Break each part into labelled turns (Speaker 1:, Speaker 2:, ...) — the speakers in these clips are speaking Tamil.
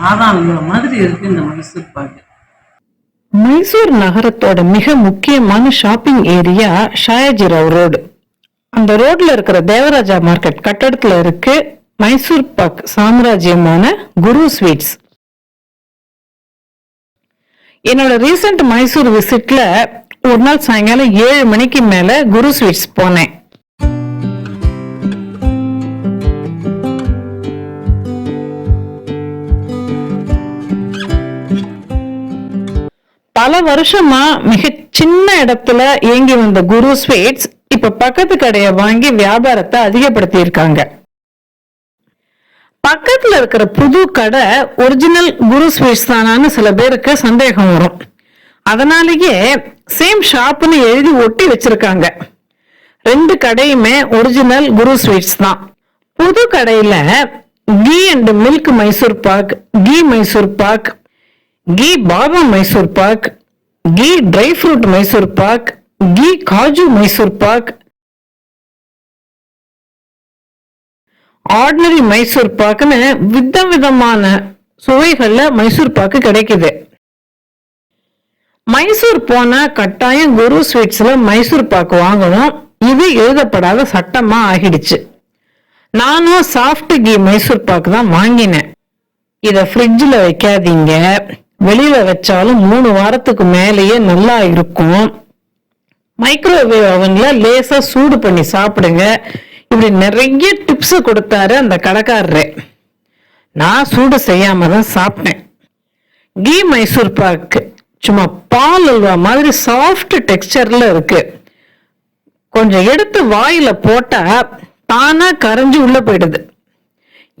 Speaker 1: மாதிரி இருக்கு இந்த மைசூர் பாக்கு
Speaker 2: மைசூர் நகரத்தோட மிக முக்கியமான ஷாப்பிங் ஏரியா ஷாயாஜிராவ் ரோடு அந்த ரோட்ல இருக்கிற தேவராஜா மார்க்கெட் கட்டடத்துல இருக்கு மைசூர் பாக் சாம்ராஜ்யமான குரு ஸ்வீட்ஸ் என்னோட ரீசெண்ட் மைசூர் விசிட்ல ஒரு நாள் சாயங்காலம் ஏழு மணிக்கு மேல குரு ஸ்வீட்ஸ் போனேன். பல வருஷமா மிக சின்ன இடத்துல இயங்கி வந்த குரு ஸ்வீட்ஸ் இப்ப பக்கத்து கடையை வாங்கி வியாபாரத்தை அதிகப்படுத்தி இருக்காங்க பக்கத்துல இருக்கிற புது கடை ஒரிஜினல் குரு ஸ்வீட்ஸ் தானான்னு சில பேருக்கு சந்தேகம் வரும். அதனாலேயே சேம் ஷாப்னு எழுதி ஒட்டி வச்சிருக்காங்க. ரெண்டு கடையுமே ஒரிஜினல் குரு ஸ்வீட்ஸ் தான். புது கடையில ghee and milk Mysore pak ghee Mysore pak ghee Baba Mysore pak ghee dry fruit Mysore pak ghee kaju Mysore pak ordinary Mysore பாக்குன்னு விதம் விதமான சுவைகள்ல மைசூர் பாக்கு கிடைக்குது. மைசூர் போனா கட்டாயம் குரு ஸ்வீட்ஸ்ல மைசூர் பாக்கு வாங்கணும். இது எழுதப்படாத சட்டமா ஆகிடுச்சு. நானும் சாஃப்ட் கீ மைசூர் பாக்கு தான் வாங்கினேன். இதை ஃப்ரிட்ஜில் வைக்காதீங்க. வெளியில வச்சாலும் மூணு வாரத்துக்கு மேலேயே நல்லா இருக்கும். மைக்ரோவேவ் அவன்ல லேசா சூடு பண்ணி சாப்பிடுங்க. இப்படி நிறைய டிப்ஸ் கொடுத்தாரு அந்த கடைக்காரரு. நான் சூடு செய்யாம தான் சாப்பிட்டேன். கீ மைசூர் பாக்கு சும்மா பால் அல்வா மாதிரி சாஃப்ட் டெக்ஸ்டர்ல இருக்கு. கொஞ்சம் எடுத்து வாயில போட்டா தானா கரைஞ்சு உள்ள போயிடுது.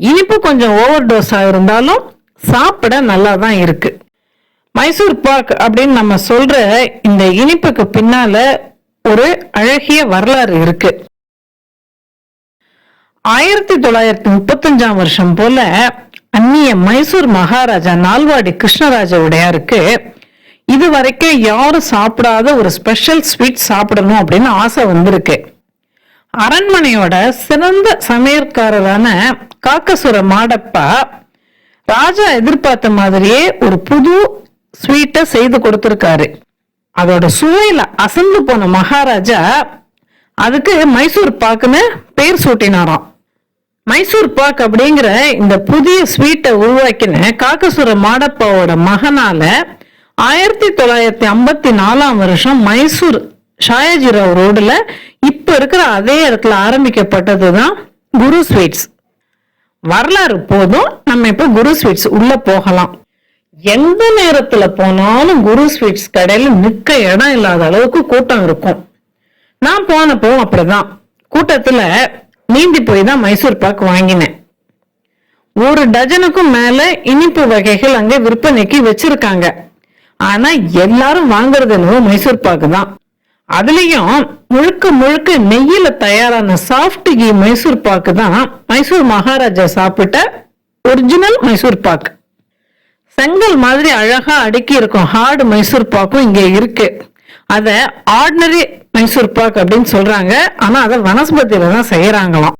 Speaker 2: இனிப்பு கொஞ்சம் ஓவர் டோஸா இருந்தாலும் சாப்பிட நல்லா தான் இருக்குது மைசூர் பாக் அப்படின்னு நம்ம சொல்ற இந்த இனிப்புக்கு பின்னால ஒரு அழகிய வரலாறு இருக்கு. ஆயிரத்தி தொள்ளாயிரத்தி முப்பத்தஞ்சாம் வருஷம் போல அந்நிய மைசூர் மகாராஜா நால்வாடி கிருஷ்ணராஜ உடையாருக்கு இது வரைக்கும் யாரும் சாப்பிடாத ஒரு ஸ்பெஷல் ஸ்வீட் சாப்பிடணும் அப்படின்னு ஆசை வந்திருக்கு. அரண்மனையோட சிறந்த சமையற்காரரான காக்கசுர மாடப்பா ராஜா எதிர்பார்த்த மாதிரியே ஒரு புது ஸ்வீட்டை செய்து கொடுத்துருக்காரு. அதோட சுவையில் அசந்து போன மகாராஜா அதுக்கு மைசூர் பாக்குன்னு பேர் சூட்டினாராம். மைசூர் பாக் அப்படிங்கிற இந்த புதிய ஸ்வீட்டை உருவாக்கின காக்கசுர மாடப்பாவோட மகனால ஆயிரத்தி தொள்ளாயிரத்தி ஐம்பத்தி நாலாம் வருஷம் மைசூர் ஷாயாஜிராவ் ரோடில் இப்போ இருக்கிற அதே இடத்துல ஆரம்பிக்கப்பட்டது தான் குரு ஸ்வீட்ஸ் வரலாறு போதும் நம்ம இப்போ குரு ஸ்வீட்ஸ் உள்ளே போகலாம். எந்த நேரத்துல போனாலும் குரு ஸ்வீட்ஸ் கடையில நிக்க இடம் இல்லாத அளவுக்கு கூட்டம் இருக்கும். நான் போனப்போ அப்படிதான். கூட்டத்துல நீந்தி போய் தான் மைசூர் பாக் வாங்கினேன். ஒரு டஜனுக்கும் மேல இனிப்பு வகைகள் அங்க விற்பனைக்கு வச்சிருக்காங்க. ஆனா எல்லாரும் வாங்குறது என்னவோ மைசூர் பாக்கு தான். அதுலயும் முழுக்க முழுக்க நெய்யில தயாரான சாஃப்ட் கீ மைசூர் பாக்கு தான் மைசூர் மகாராஜா சாப்பிட்ட ஒரிஜினல் மைசூர் பாக்கு செங்கல் மாதிரி அழகா அடுக்கி இருக்கும். ஹார்டு மைசூர் பாக்கும் இங்க இருக்கு. அத ஆர்டினரி மைசூர் பாக் அப்படின்னு சொல்றாங்க. ஆனா அதை வனஸ்பதியில தான் செய்யறாங்களாம்.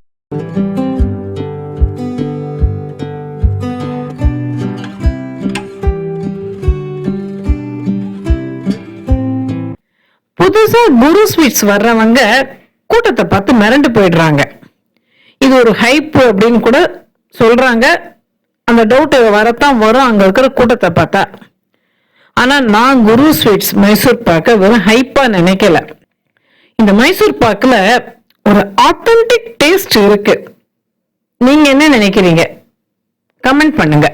Speaker 2: புதுசா குரு ஸ்வீட்ஸ் வர்றவங்க கூட்டத்தை பார்த்து மிரண்டு போயிடுறாங்க. இது ஒரு ஹைப் அப்படின்னு கூட சொல்றாங்க. அந்த டவுட் வரத்தான் வரும். அங்க இருக்கிற கூட்டத்தை பார்த்தா. ஆனா நான் குரு ஸ்வீட்ஸ் மைசூர் பாக்க வெறும் ஹைப்பா நினைக்கல. இந்த மைசூர் பாக்கில் ஒரு ஆத்தென்டிக் டேஸ்ட் இருக்கு. நீங்க என்ன நினைக்கிறீங்க? கமெண்ட் பண்ணுங்க.